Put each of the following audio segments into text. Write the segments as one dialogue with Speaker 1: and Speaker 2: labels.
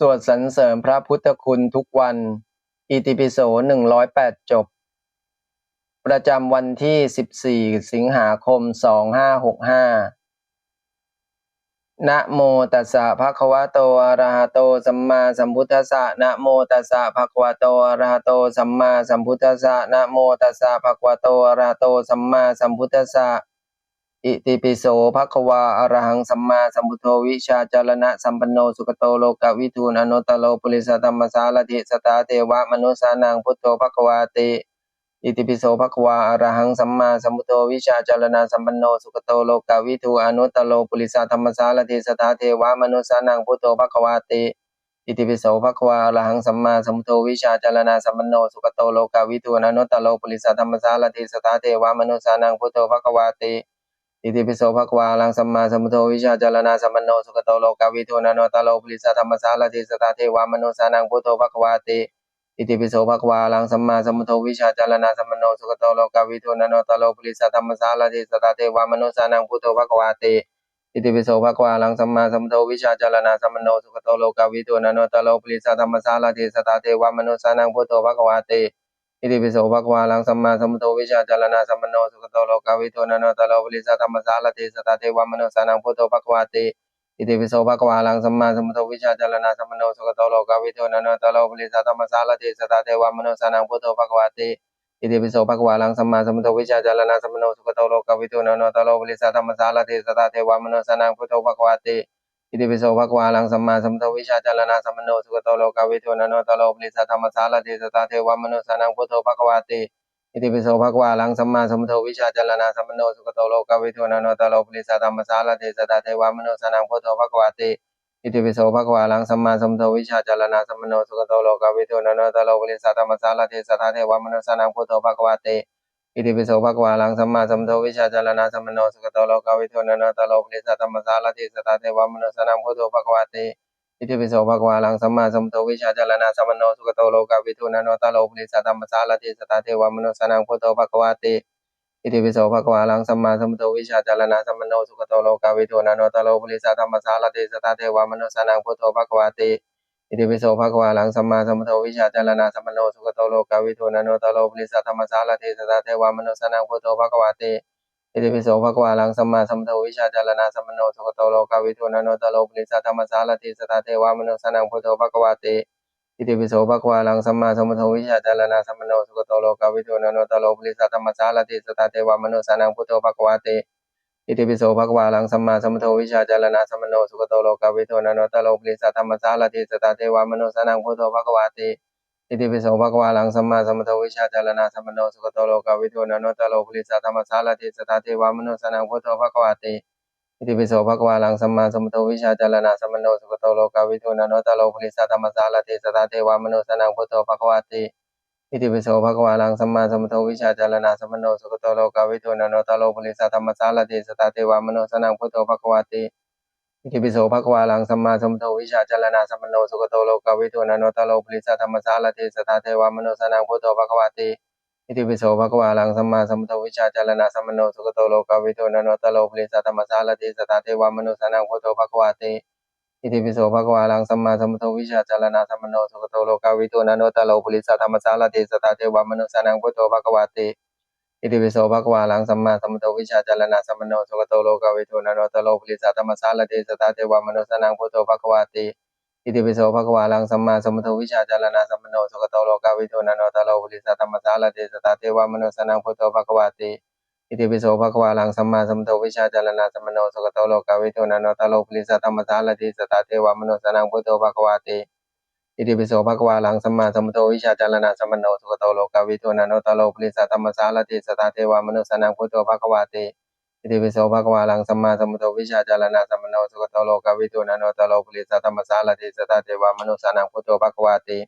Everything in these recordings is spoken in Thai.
Speaker 1: สวดสรรเสริญพระพุทธคุณทุกวัน อิติปิโสหนึ่งร้อยแปดจบ ประจำวันที่สิบสี่สิงหาคมสองห้าหกห้านะโมตัสสะภะคะวะโตอะระหะโตสัมมาสัมพุทธัสสะนะโมตัสสะภะคะวะโตอะระหะโตสัมมาสัมพุทธัสสะนะโมตัสสะภะคะวะโตอะระหะโตสัมมาสัมพุทธัสสะ อิติปิโสภควะอรหังสัมมาสัมพุทโธวิชาจารณะสัมปันโนสุขโตโลกวิทูนอนุตโลปุริสธรรมสารถิสตาเทวะมนุสานังพุทโธภควาติอิติปิโสภควาอรหังสัมมาสัมพุทโธวิชาจารณะสัมปันโนสุขโตโลกวิทูอนุตโลปุริสธรรมสารติสตาเทวะมนุสานังพุทโธภควาติอิติปิโสภควาอรหังสัมมาสัมพุทโธวิชาจารณะสัมปันโนสุขโตโลกวิทูอนุตโลปุริสธรรมสารติสตาเทวะมนุสานังพุทโธภควาติ อิติปิโสภควาอะระหังสัมมาสัมพุทโธวิชาจารณะสัมปันโนสุขโตโลกาวิทูอนุตโลปริสธรรมสารติสตาเทวะมนุสานังพุทโธภควาติอิติปิโสภควาลังสัมมาสัมพุทโธวิชาจารณะสัมมโนสุขโตโลกาวิทูนันโนตโลปริสธรรมสารติสตาเทวามนุสานังพุทโธภควาติอิติปิโสภควาลังสัมมาสัมพุทโธวิชาจารณะสัมมโนสุขโตโลกาวิทูนันโนตโลปริสธรรมสารติสตาเทวามนุสานังพุทโธภควาติ อิติปิโสภะคะวาลังสัมมาสัมพุทโธวิชาจารณะสัมมโนสุขโตโลกาวิทูนันโนตโลปุริสธรรมสารติสตาเทวามนุสานังพุทโธภะคะวาติอิติปิโสภะคะวาลังสัมมาสัมพุทโธวิชาจารณะสัมมโนสุขโตโลกาวิทูนันโนตโลปุริสธรรมสารติสตาเทวามนุสานังพุทโธภะคะวาติอิติปิโสภะคะวาลังสัมมาสัมพุทโธวิชาจารณะสัมมโนสุขโตโลกาวิทูนันโนตโลปุริสธรรมสารติสตาเทวามนุสานังพุทโธภะคะวาติ อิติปิโสภะควาลังสัมมาสัมพุทธวิชาจารณะสัมมโนสุขโตโลกาวิทูนันโนตโลปุริสธรรมสารติสตาเทวามนุสานังพุทโธภะควาติอิติปิโสภะควาลังสัมมาสัมพุทธวิชาจารณะสัมมโนสุขโตโลกาวิทูนันโนตโลปุริสธรรมสารติสตาเทวามนุสานังพุทโธภะควาติอิติปิโสภะควาลังสัมมาสัมพุทธวิชาจารณะสัมมโนสุขโตโลกาวิทูนันโนตโลปุริสธรรมสารติสตาเทวามนุสานังพุทโธภะควาติ อิติปิโสภะควาลังสัมมาสัมพุทวิชาจารณะสัมมโนสุขโตโลกาวิทูนันโนตโลปริสธรรมสารติสตาเทวามนุสานังพุทโภะควาติอิติปิโสภะควาลังสัมมาสัมพุทวิชาจารณะสัมมโนสุขโตโลกาวิทูนันโนตโลปริสธรรมสารติสตาเทวามนุสานังพุทโภะควาติอิติปิโสภะควาลังสัมมาสัมพุทวิชาจารณะสัมมโนสุขโตโลกาวิทูนันโนตโลปริสธรรมสารติสตาเทวามนุสานังพุทโภะควาติ ติปิโสภะควาลังสัมมาสัมพุทโธวิชาจารณะสัมมโนสุขโตโลกาวิทูนันโนตโลปริสธรรมสารติสตาเทวามนุสนังพุทโธภะควาติอิติปิโสภะควาลังสัมมาสัมพุทโธวิชาจารณะสัมมโนสุขโตโลกาวิทูนันโนตโลปริสธรรมสารติสตาเทวามนุสนังพุทโธภะควาติอิติปิโสภะควาลังสัมมาสัมพุทโธวิชาจารณะสัมมโนสุขโตโลกาวิทูนันโนตโลปริสธรรมสารติสตาเทวามนุสนังพุทโธภะควาติ อิติปิโสภควาลังสัมมาสัมพุทโธวิชาจารณะสัมมโนสุขโตโลกาวิโทนันโนตโลปริสธรรมสารติสตาเทวามนุสานังพุทโธภควาติอิติปิโสภควาลังสัมมาสัมพุทโธวิชาจารณะสัมมโนสุขโตโลกาวิโทนันโนตโลปริสธรรมสารติสตาเทวามนุสานังพุทโธภควาติอิติปิโสภควาลังสัมมาสัมพุทโธวิชาจารณะสัมมโนสุขโตโลกาวิโทนันโนตโลปริสธรรมสารติสตาเทวามนุสานังพุทโธภควาติ อิติปิโสภะคะวาลังสัมมาสัมพุทโธวิชาจารณะสัมมโนสุขโตโลกาวิทูนันโนตโลปุริสธรรมสารติสตาเทวามนุสนังพุทโธภะคะวาติอิติปิโสภะคะวาลังสัมมาสัมพุทโธวิชาจารณะสัมมโนสุขโตโลกาวิทูนันโนตโลปุริสธรรมสารติสตาเทวามนุสนังพุทโธภะคะวาติอิติปิโสภะคะวาลังสัมมาสัมพุทโธวิชาจารณะสัมมโนสุขโตโลกาวิทูนันโนตโลปุริสธรรมสารติสตาเทวามนุสนังพุทโธภะคะวาติ อิติปิโสภะคะวาลังสัมมาสัมพุทโธวิชาจารณะสัมมโนสุขโตโลกาวิทูนันโนตโลปุริสธรรมสารติสตาเทวามนุสานังพุทโธภะคะวาติอิติปิโสภะคะวาลังสัมมาสัมพุทโธวิชาจารณะสัมมโนสุขโตโลกาวิทูนันโนตโลปุริสธรรมสารติสตาเทวามนุสานังพุทโธภะคะวาติอิติปิโสภะคะวาลังสัมมาสัมพุทโธวิชาจารณะสัมมโนสุขโตโลกาวิทูนันโนตโลปุริสธรรมสารติสตาเทวามนุสานังพุทโธภะคะวาติ อิติปิโสภควาลังสัมมาสัมพุทโธวิชาจารณะสัมมโนสุขโตโลกาวิทูนันโนตโลปริสธรรมสารติสตาเทวามนุสนังพุทโธภควาติอิติปิโสภควาลังสัมมาสัมพุทโธวิชาจารณะสัมมโนสุขโตโลกาวิทูนันโนตโลปริสธรรมสารติสตาเทวามนุสนังพุทโธภควาติอิติปิโสภควาลังสัมมาสัมพุทโธวิชาจารณะสัมมโนสุขโตโลกาวิทูนันโนตโลปริสธรรมสารติสตาเทวามนุสนังพุทโธภควาติ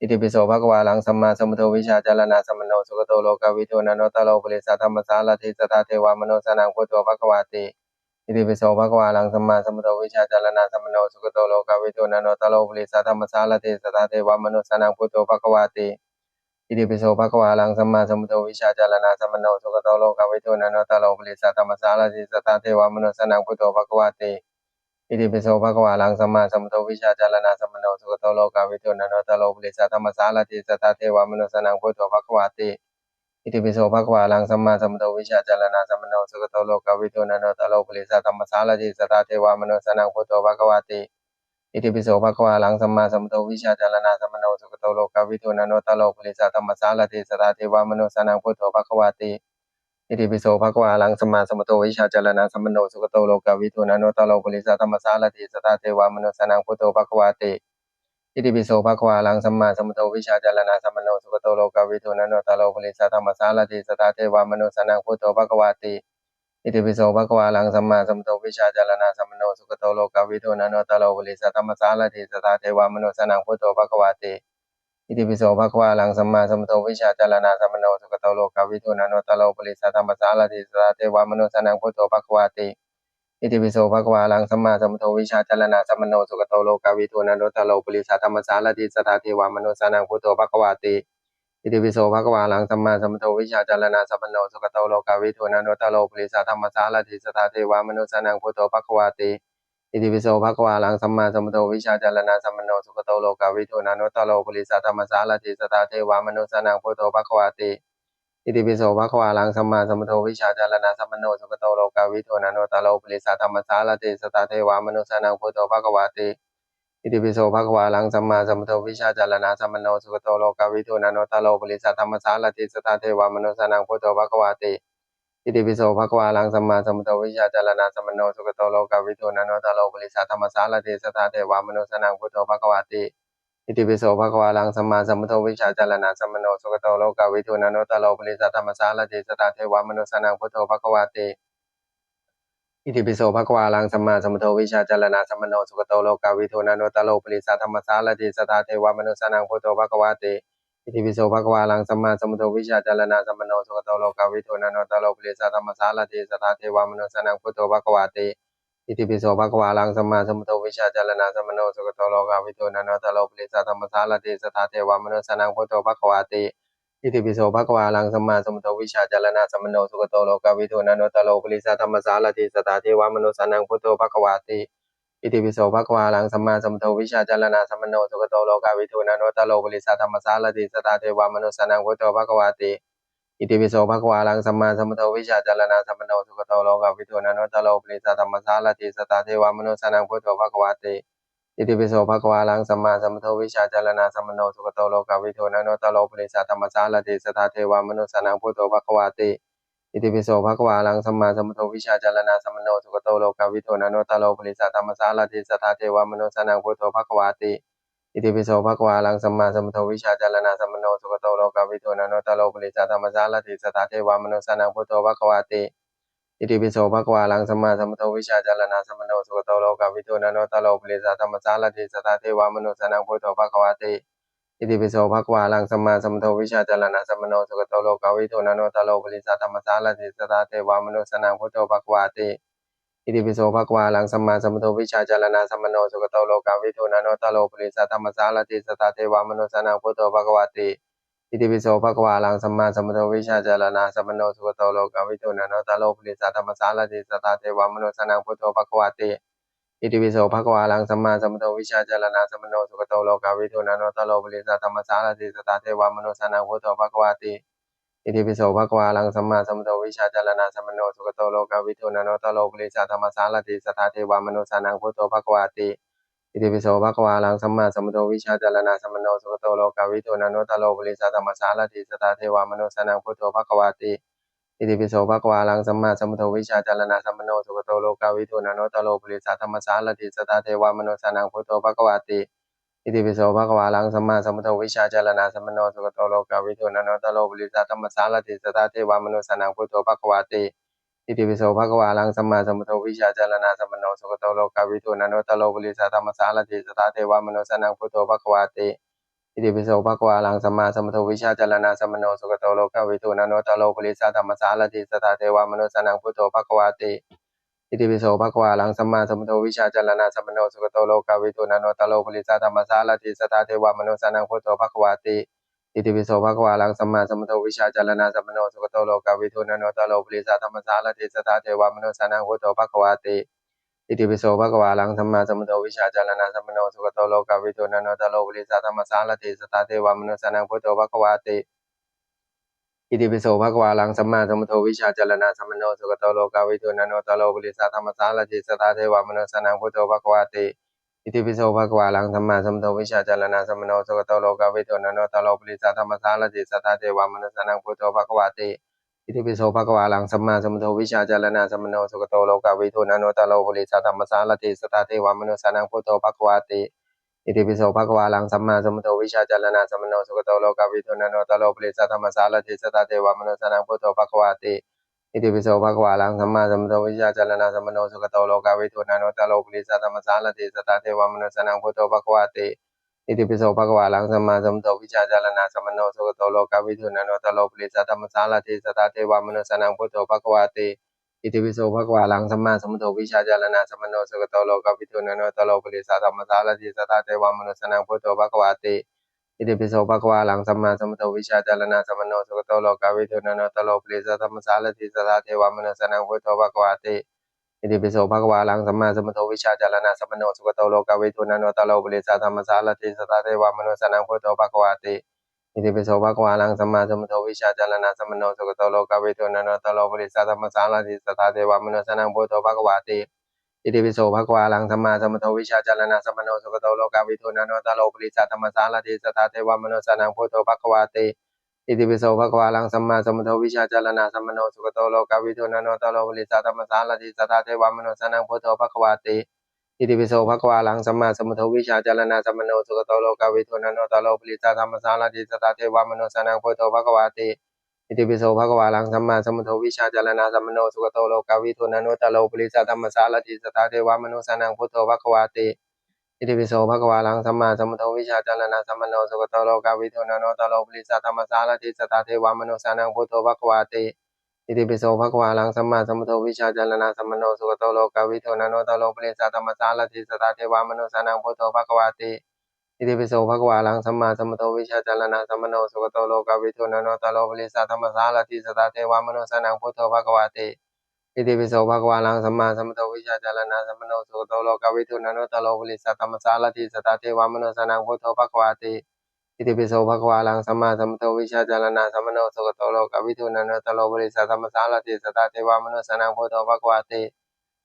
Speaker 1: อิติปิโสภะควาลังสัมมาสัมพุทโธวิชาจารณะสัมมโนสุขโตโลกาวิทูนันโนตโลปริสธรรมสารติสตาเทวามนุสนังพุทโธภะควาติอิติปิโสภะควาลังสัมมาสัมพุทโธวิชาจารณะสัมมโนสุขโตโลกาวิทูนันโนตโลปริสธรรมสารติสตาเทวามนุสนังพุทโธภะควาติอิติปิโสภะควาลังสัมมาสัมพุทโธวิชาจารณะสัมมโนสุขโตโลกาวิทูนันโนตโลปริสธรรมสารติสตาเทวามนุสนังพุทโธภะคะวาติ อิติปิโสภะคะวาลังสัมมาสัมพุทโธวิชาจารณะสัมปันโนสุขโตโลกาวิทูนันโตโลปุริสธรรมสารติสตตาเทวามนุสนังพุทโธภะคะวาติอิติปิโสภะคะวาลังสัมมาสัมพุทโธวิชาจารณะสัมปันโนสุขโตโลกาวิทูนันโตโลปุริสธรรมสารติสตตาเทวามนุสนังพุทโธภะคะวาติอิติปิโสภะคะวาลังสัมมาสัมพุทโธวิชาจารณะสัมปันโนสุขโตโลกาวิทูนันโตโลปุริสธรรมสารติสตตาเทวามนุสสนังพุทโธภะคะวาติ อิติปิโสภควาลังสัมมาสัมพุทโธวิชาจารณะสัมโนสุขโตโลกาวิทูนันโตโลปุริสธรรมสารติสตาเทวามนุสนังพุทโธภควาติอิติปิโสภควาลังสัมมาสัมพุทโธวิชาจารณะสัมโนสุขโตโลกาวิทูนันโตโลปุริสธรรมสารติสตาเทวามนุสนังพุทโธภควาติอิติปิโสภควาลังสัมมาสัมพุทโธวิชาจารณะสัมโนสุขโตโลกาวิทูนันโตโลปุริสธรรมสารติสตาเทวามนุสนังพุทโธภควาติ อิติปิโสภะควาลังสัมมาสัมพุทโธวิชาจารณะสัมโนสุขโตโลกาวิทูนันโตโลปริสธรรมสารติสตาเทวามนุสนังพุทโธภะควาติอิติปิโสภะควาลังสัมมาสัมพุทโธวิชาจารณะสัมโนสุขโตโลกาวิทูนันโตโลปริสธรรมสารติสตาเทวามนุสนังพุทโธภะควาติอิติปิโสภะควาลังสัมมาสัมพุทโธวิชาจารณะสัมโนสุขโตโลกาวิทูนันโตโลปริสธรรมสารติสตาเทวามนุสนังพุทโธภะควาติ อิติปิโสภะควาลังสัมมาสัมพุทโธวิชาจารณะสัมปันโนสุขโตโลกาวิทูนันโตโลปริสธรรมสารติสตาเทวามนุสนังพุทโธภะควาติอิติปิโสภะควาลังสัมมาสัมพุทโธวิชาจารณะสัมปันโนสุขโตโลกาวิทูนันโตโลปริสธรรมสารติสตาเทวามนุสนังพุทโธภะควาติอิติปิโสภะควาลังสัมมาสัมพุทโธวิชาจารณะสัมปันโนสุขโตโลกาวิทูนันโตโลปริสธรรมสารติสตาเทวามนุสนังพุทโธภะควาติ อิติปิโสภควาลังสัมมาสัมพุทโธวิชาจารณะสัมโนสุขโตโลกาวิทูนันโตโลปุริสาธรรมสารติสตาเทวามนุสนังพุทโธภควาติอิติปิโสภควาลังสัมมาสัมพุทโธวิชาจารณะสัมโนสุขโตโลกาวิทูนันโตโลปุริสาธรรมสารติสตาเทวามนุสนังพุทโธภควาติอิติปิโสภควาลังสัมมาสัมพุทโธวิชาจารณะสัมโนสุขโตโลกาวิทูนันโตโลปุริสาธรรมสารติสตาเทวามนุสนังพุทโธภควาติ อิติปิโสภะคะวาลังสัมมาสัมพุทโธวิชาจารณะสัมปันโนสุขโตโลกาวิทูนันโตโลปุริสธรรมสารติสตตาเทวามนุสนังพุทโธภะคะวาติอิติปิโสภะคะวาลังสัมมาสัมพุทโธวิชาจารณะสัมปันโนสุขโตโลกาวิทูนันโตโลปุริสธรรมสารติสตตาเทวามนุสนังพุทโธภะคะวาติอิติปิโสภะคะวาลังสัมมาสัมพุทโธวิชาจารณะสัมปันโนสุขโตโลกาวิทูนันโตโลปุริสธรรมสารติสตตาเทวามนุสสนังพุทโธภะคะวาติ อิติปิโสภควาลังสัมมาสัมพุทโธวิชาจารณะสัมปันโนสุขโตโลกาวิทูนันโตโลปุริสธรรมสารติสตาเทวามนุสสนังพุทโธภควาติอิติปิโสภควาลังสัมมาสัมพุทโธวิชาจารณะสัมปันโนสุขโตโลกาวิทูนันโตโลปุริสธรรมสารติสตาเทวามนุสสนังพุทโธภควาติอิติปิโสภควาลังสัมมาสัมพุทโธวิชาจารณะสัมปันโนสุขโตโลกาวิทูนันโตโลปุริสธรรมสารติสตาเทวามนุสสนังพุทโธภควาติ อิติปิโสภควาลังสัมมาสัมพุทโธวิชาจารณะสัมปันโนสุขโตโลกาวิทูนันตโลปุริสธรรมสารติสตาเทวามนุสนังพุทโธภควาติอิติปิโสภควาลังสัมมาสัมพุทโธวิชาจารณะสัมปันโนสุขโตโลกาวิทูนันตโลปุริสธรรมสารติสตาเทวามนุสนังพุทโธภควาติอิติปิโสภควาลังสัมมาสัมพุทโธวิชาจารณะสัมปันโนสุขโตโลกาวิทูนันตโลปุริสธรรมสารติสตาเทวามนุสนังพุทโธภควาติ อิติปิโสภควาลังสมมาสมพุทวิชาจารณะสมโนสุขโตโลกาวิทูนันโตโลปริสธรรมสารติสตาเทวามนุสนังพุทโธภควาติอิติปิโสภควาลังสมมาสมพุทวิชาจารณะสมโนสุขโตโลกาวิทูนันโตโลปริสธรรมสารติสตาเทวามนุสนังพุทโธภควาติอิติปิโสภควาลังสัมมาสัมพุทธวิชาจารณะสัมปันโนสุขโตโลกาวิทูนันโตโลปริสธรรมสารติสตาเทวามนุสนังพุทโธภควาติ อิติปิโสภะควาลังสัมมาสัมพุทโธวิชาจารณะสัมโนสุขโตโลกาวิทูนันโตโลปุริสธรรมสารติสตตาเทวามนุสนังพุทโธภะควาติอิติปิโสภะควาลังสัมมาสัมพุทโธวิชาจารณะสัมโนสุขโตโลกาวิทูนันโตโลปุริสธรรมสารติสตตาเทวามนุสนังพุทโธภะควาติอิติปิโสภะควาลังสัมมาสัมพุทโธวิชาจารณะสัมโนสุขโตโลกาวิทูนันโตโลปุริสธรรมสารติสตตาเทวามนุสนังพุทโธภคะวาติ อิติปิโสภควาลังสัมมาสัมพุทโธวิชาจารณะสัมปโนสุขโตโลกาวิทูนันโตโลปุริสธรรมสารติสตาเทวามนุสสนังพุทโธภควาติอิติปิโสภควาลังสัมมาสัมพุทโธวิชาจารณะสัมปโนสุขโตโลกาวิทูนันโตโลปุริสธรรมสารติสตาเทวามนุสสนังพุทโธภควาติอิติปิโสภควาลังสัมมาสัมพุทโธวิชาจารณะสัมปโนสุขโตโลกาวิทูนันโตโลปุริสธรรมสารติสตาเทวามนุสสนังพุทโธภควาติ อิติปิโสภะควาลังสัมมาสัมพุทโธวิชาจารณะสัมโนสุขโตโลกวิทูนันโตโลปุริสธรรมสารติสตาเทวามนุสนังพุทโธภะควาติอิติปิโสภะควาลังสัมมาสัมพุทโธวิชาจารณะสัมโนสุขโตโลกวิทูนันโตโลปุริสธรรมสารติสตาเทวามนุสนังพุทโธภะควาติอิติปิโสภะควาลังสัมมาสัมพุทโธวิชาจารณะสัมโนสุขโตโลกวิทูนันโตโลปุริสธรรมสารติสตาเทวามนุสนังพุทโธภะควาติ อิติปิโสภะคะวาลังสัมมาสัมพุทโธวิชชาจารณะสัมมโนสุขโตโลกาวิทูนันโนตโลปุริสาธรรมสารติสตาเทวามนุสสนังพุทโธภะคะวาติอิติปิโสภะคะวาลังสัมมาสัมพุทโธวิชชาจารณะสัมมโนสุขโตโลกาวิทูนันโนตโลปุริสาธรรมสารติสตาเทวามนุสสนังพุทโธภะคะวาติอิติปิโสภะคะวาลังสัมมาสัมพุทโธวิชชาจารณะสัมมโนสุขโตโลกาวิทูนันโนตโลปุริสาธรรมสารติสตาเทวามนุสสนังพุทโธภะคะวาติ อิติปิโสภะควาลังสัมมาสัมพุทโธวิชาจารณะสัมมโนสุขโตโลกาวิทูนันโนตโลปุริสาธรรมสารติสตาเทวามนุสสนังพุทโธภะควาติอิติปิโสภะควาลังสัมมาสัมพุทโธวิชาจารณะสัมมโนสุขโตโลกาวิทูนันโนตโลปุริสาธรรมสารติสตาเทวามนุสสนังพุทโธภะควาติอิติปิโสภะควาลังสัมมาสัมพุทโธวิชาจารณะสัมมโนสุขโตโลกาวิทูนันโนตโลปุริสาธรรมสารติสตาเทวามนุสสนังพุทโธภะควาติ อิติปิโสภะคะวาลังสัมมาสัมพุทโธวิชาจารณะสัมมโนสุขโตโลกาวิทูนันโนตโลปริสัตมสารติสตาเทวามนุสนังพุทโธภะคะวาติอิติปิโสภะคะวาลังสัมมาสัมพุทโธวิชาจารณะสัมมโนสุขโตโลกาวิทูนันโนตโลปริสัตมสารติสตาเทวามนุสนังพุทโธภะคะวาติอิติปิโสภะคะวาลังสัมมาสัมพุทโธวิชาจารณะสัมมโนสุขโตโลกาวิทูนันโนตโลปริสัตมสารติสตาเทวามนุสนังพุทโธภะคะวาติ อิติปิโสภะคะวาลังสัมมาสัมพุทโธวิชาจารณะสัมมโนสุขโตโลกาวิทูนันโนตโลปุริสาธรรมสารติสตาเทวามนุสนังพุทโธภะคะวาติอิติปิโสภะคะวาลังสัมมาสัมพุทโธวิชาจารณะสัมมโนสุขโตโลกาวิทูนันโนตโลปุริสาธรรมสารติสตาเทวามนุสนังพุทโธภะคะวาติอิติปิโสภะคะวาลังสัมมาสัมพุทโธวิชาจารณะสัมมโนสุขโตโลกาวิทูนันโนตโลปุริสาธรรมสารติสตาเทวามนุสสนังพุทโธภะคะวาติ อิติปิโสภะควาลังสัมมาสัมพุทโธวิชาจารณะสัมมโนสุขโตโลกาวิทูนันโนตโลปุริสาธรรมสารติสตาเทวามนุสนังพุทโธภะควาติอิติปิโสภะควาลังสัมมาสัมพุทโธวิชาจารณะสัมมโนสุขโตโลกาวิทูนันโนตโลปุริสาธรรมสารติสตาเทวามนุสนังพุทโธภะควาติอิติปิโสภะควาลังสัมมาสัมพุทโธวิชาจารณะสัมมโนสุขโตโลกาวิทูนันโนตโลปุริสาธรรมสารติสตาเทวามนุสนังพุทโธภะควาติ อิติปิโสภะคะวาลังสัมมาสัมพุทโธวิชาจารณะสัมมโนสุขโตโลกาวิทูนันโนตโลปริสัตธรรมสารติสตาเทวามนุสานังพุทโธภะคะวาติอิติปิโสภะคะวาลังสัมมาสัมพุทโธวิชาจารณะสัมมโนสุขโตโลกาวิทูนันโนตโลปริสัตธรรมสารติสตาเทวามนุสานังพุทโธภะคะวาติอิติปิโสภะคะวาลังสัมมาสัมพุทโธวิชาจารณะสัมมโนสุขโตโลกาวิทูนันโนตโลปริสัตธรรมสารติสตาเทวามนุสานังพุทโธภะคะวาติ อิติปิโสภะควาลังสัมมาสัมพุทโธวิชาจารณะสัมมโนสุโตโลกาวิทูนันโนตโลปุริสัตธรรมสารติสตาเทวามโนสนังพุทโธภะควาติอิติปิโสภะควาลังสัมมาสัมพุทโธวิชาจารณะสัมมโนสุโตโลกาวิทูนันโนตโลปุริสัตธรรมสารติสตาเทวามโนสนังพุทโธภะควาติ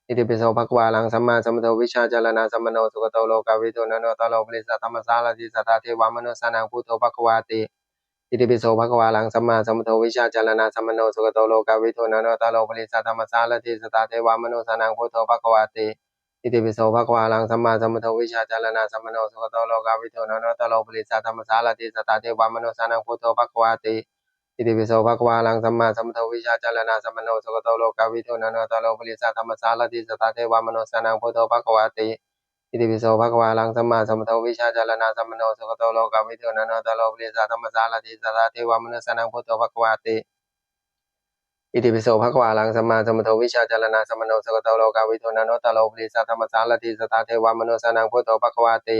Speaker 1: อิติปิโสภะควาลังสัมมาสัมพุทโธวิชาจารณะสัมมโนสุโตโลกาวิทูนันโนตโลปุริสัตธรรมสารติสตาเทวามโนสนังพุทโธภคะวาติ อิติปิโสภะควาลังสัมมาสัมพุทโธวิชาจารณะสัมมโนสุขโตโลกาวิทูนันโนตโลปุริสัตธรรมสารติสตาเทวามนุสานังพุทโธภะควาติอิติปิโสภะควาลังสัมมาสัมพุทโธวิชาจารณะสัมมโนสุขโตโลกาวิทูนันโนตโลปุริสัตธรรมสารติสตาเทวามนุสานังพุทโธภะควาติอิติปิโสภะควาลังสัมมาสัมพุทโธวิชาจารณะสัมมโนสุขโตโลกาวิทูนันโนตโลปุริสัตธรรมสารติสตาเทวามนุสานังพุทโธภคะวาติ อิติปิโสภะคะวาลังสัมมาสัมพุทโธวิชชาจารณะสัมมโนสุขโตโลกาวิทูนันโนตโลปริสัตธรรมสารติสตาเทวามนุสานังพุทโธภะคะวาติอิติปิโสภะควาลังสัมมาสัมพุทโธวิชชาจารณะสัมมโนสุขโตโลกาวิทูนันโนตโลปริสัตธรรมสารติสตาเทวามนุสานังพุทโธภะควาติ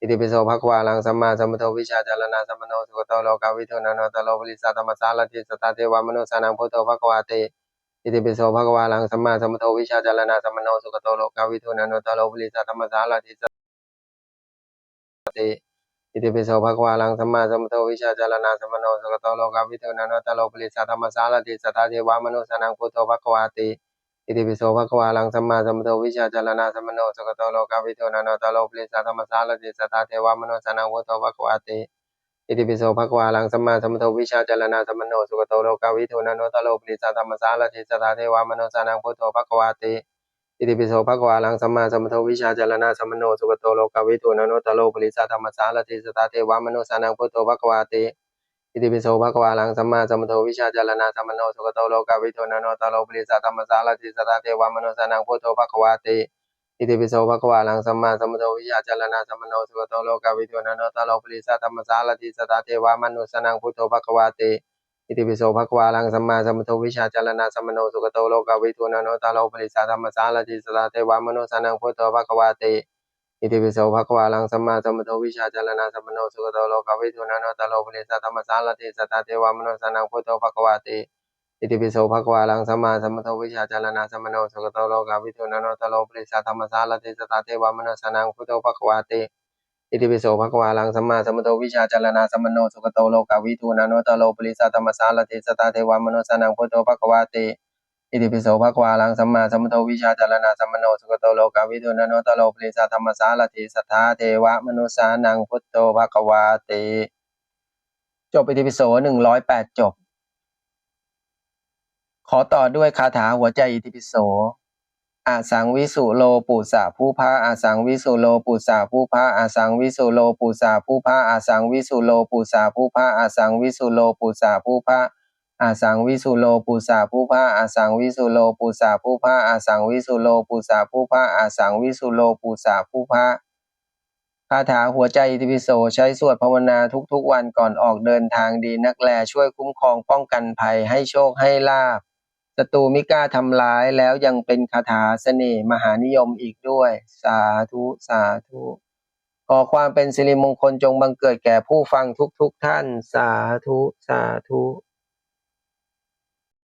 Speaker 1: อิติปิโสภะควาลังสัมมาสัมพุทโธวิชชาจารณะสัมมโนสุขโตโลกาวิทูนันโนตโลปริสัตธรรมสารติสตาเทวามนุสานังพุทโธภะคะวาติ อิติปิโสภะคะวาลังสัมมาสัมพุทโธวิชาจารณะสัมมโนสุขโตโลกาวิทูนันโนตโลปริสัตธรรมสารติสติอิติปิโสภะคะวาลังสัมมาสัมพุทโธวิชาจารณะสัมมโนสุขโตโลกาวิทูนันโนตโลปริสัตธรรมสารติสตาเทวามนุสนังพุทโธภะคะวาติอิติปิโสภะคะวาลังสัมมาสัมพุทโธวิชาจารณะสัมมโนสุขโตโลกาวิทูนันโนตโลปริสัตธรรมสารติสตาเทวามนุสนังพุทโธภะคะวาติ อิติปิโสภควาลังสัมมาสัมพุทโธวิชาจารณะสัมมโนสุขโตโลกาวิทูนันโนตโลปริสัตธรรมสารติสตาเทวามโนสานังพุทโธภควาติอิติปิโสภควาลังสัมมาสัมพุทโธวิชาจารณะสัมมโนสุขโตโลกาวิทูนันโนตโลปริสัตธรรมสารติสตาเทวามโนสานังพุทโธภควาติอิติปิโสภควาลังสัมมาสัมพุทโธวิชาจารณะสัมมโนสุขโตโลกาวิทูนันโนตโลปริสัตธรรมสารติสตาเทวามโนสานังพุทโธภควาติ อิติปิโสภควาลังสัมมาสัมพุทโธวิชชาจารณะสัมมโนสุขโตโลกาวิทูนันโนตโลปริสัตธรรมสารติสตาเทวามนุสนังพุทโธภควาติอิติปิโสภควาลังสัมมาสัมพุทโธวิชาจารณะสัมมโนสุขโตโลกาวิทูนันโนตโลปริสัตธรรมสารติสตาเทวามนุสนังพุทโธภควาติอิติปิโสภควาลังสัมมาสัมพุทโธวิชาจารณะสัมมโนสุขโตโลกาวิทูนันโนตโลปริสัตธรรมสารติสตาเทวามนุสนังพุทโธภควาติ อิติปิโสภควาลังสัมมาสัมพุทโธวิชาจารณะสัมมโนสุขโตโลกาวิทูนันโตโลปริสาธรรมสารติสตาเทวามนุสานังพุทโธภควาติอิติปิโสภควาลังสัมมาสัมพุทโธวิชาจารณะสัมมโนสุขโตโลกาวิทูนันโตโลปริสาธรรมสารติสตาเทวามนุสานังพุทโธภควาติอิติปิโสภควาลังสัมมาสัมพุทโธวิชาจารณะสัมมโนสุขโตโลกาวิทูนันโตโลปริสาธรรมสารติสตาเทวามนุสานังพุทโธภควาติจบอิติปิโสหนึ่งร้อยแปดจบ ขอต่อด้วยคาถาหัวใจอิติปิโส อาสังวิสุโลปุสะผู้พาอาสังวิสุโลปุสะผู้พาอาสังวิสุโลปุสะผู้พาอาสังวิสุโลปุสะผู้พาอาสังวิสุโลปุสะผู้พาอาสังวิสุโลปุสะผู้พาอาสังวิสุโลปุสะผู้พาอาสังวิสุโลปุสะผู้พาอาสังวิสุโลปุสะผู้พาคาถาหัวใจอิติปิโสใช้สวดภาวนาทุกๆวันก่อนออกเดินทางดีนักแลช่วยคุ้มครองป้องกันภัยให้โชคให้ลาภ ศัตรูไม่กล้าทำร้ายแล้วยังเป็นคาถาเสน่ห์มหานิยมอีกด้วย สาธุสาธุขอความเป็นสิริมงคลจงบังเกิดแก่ผู้ฟังทุกๆทท่าน สาธุสาธุ